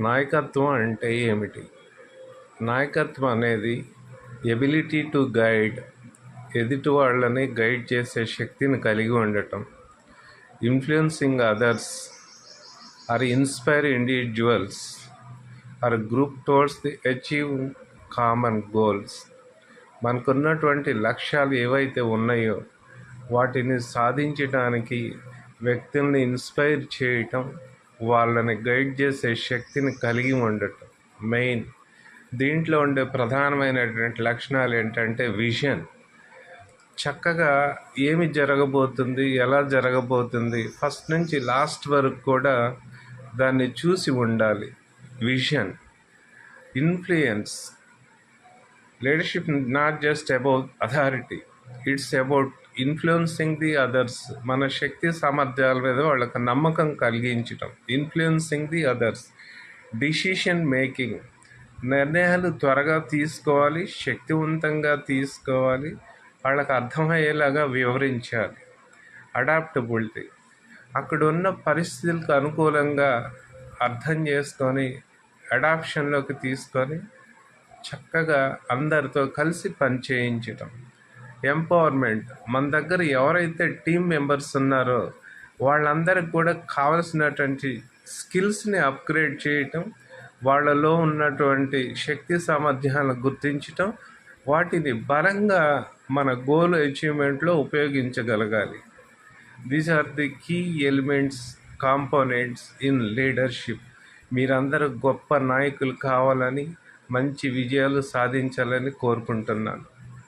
నాయకత్వం అంటే ఏమిటి? నాయకత్వం అనేది ఎబిలిటీ టు గైడ్ ఎదుటి వాళ్ళని గైడ్ చేసే శక్తిని కలిగి ఉండటం. Influencing others or inspire individuals or group towards the achieve common goals. మనకున్నటువంటి లక్ష్యాలు ఏవైతే ఉన్నాయో వాటిని సాధించడానికి వ్యక్తుల్ని ఇన్స్పైర్ చేయటం వాళ్ళని గైడ్ చేసే శక్తిని కలిగి ఉండటం. మెయిన్. దీంట్లో ఉండే ప్రధానమైనటువంటి లక్షణాలు ఏంటంటే విజన్. చక్కగా ఏమి జరగబోతుంది ఎలా జరగబోతుంది ఫస్ట్ నుంచి లాస్ట్ వరకు కూడా దాన్ని చూసి ఉండాలి. Vision. Influence. Leadership not just about authority it's about influencing the others మన శక్తి సామర్థ్యాల మీద వాళ్ళకి నమ్మకం కలిగించటం influencing the others decision making నిర్ణయాలు త్వరగా తీసుకోవాలి శక్తివంతంగా తీసుకోవాలి వాళ్ళకి అర్థమయ్యేలాగా వివరించాలి. అడాప్టబిలిటీ అక్కడ ఉన్న పరిస్థితులకు అనుకూలంగా అర్థం చేసుకొని అడాప్షన్లోకి తీసుకొని చక్కగా అందరితో కలిసి పనిచేయించటం. ఎంపవర్మెంట్. మన దగ్గర ఎవరైతే టీం మెంబర్స్ ఉన్నారో వాళ్ళందరికి కూడా కావలసినటువంటి స్కిల్స్ని అప్గ్రేడ్ చేయటం వాళ్ళలో ఉన్నటువంటి శక్తి సామర్థ్యాలను గుర్తించటం వాటిని బలంగా మన గోల్ అచీవ్మెంట్లో ఉపయోగించగలగాలి. These are the key elements components in leadership మీరందరూ గొప్ప నాయకులు కావాలని మంచి విజయాలు సాధించాలని కోరుకుంటున్నాను.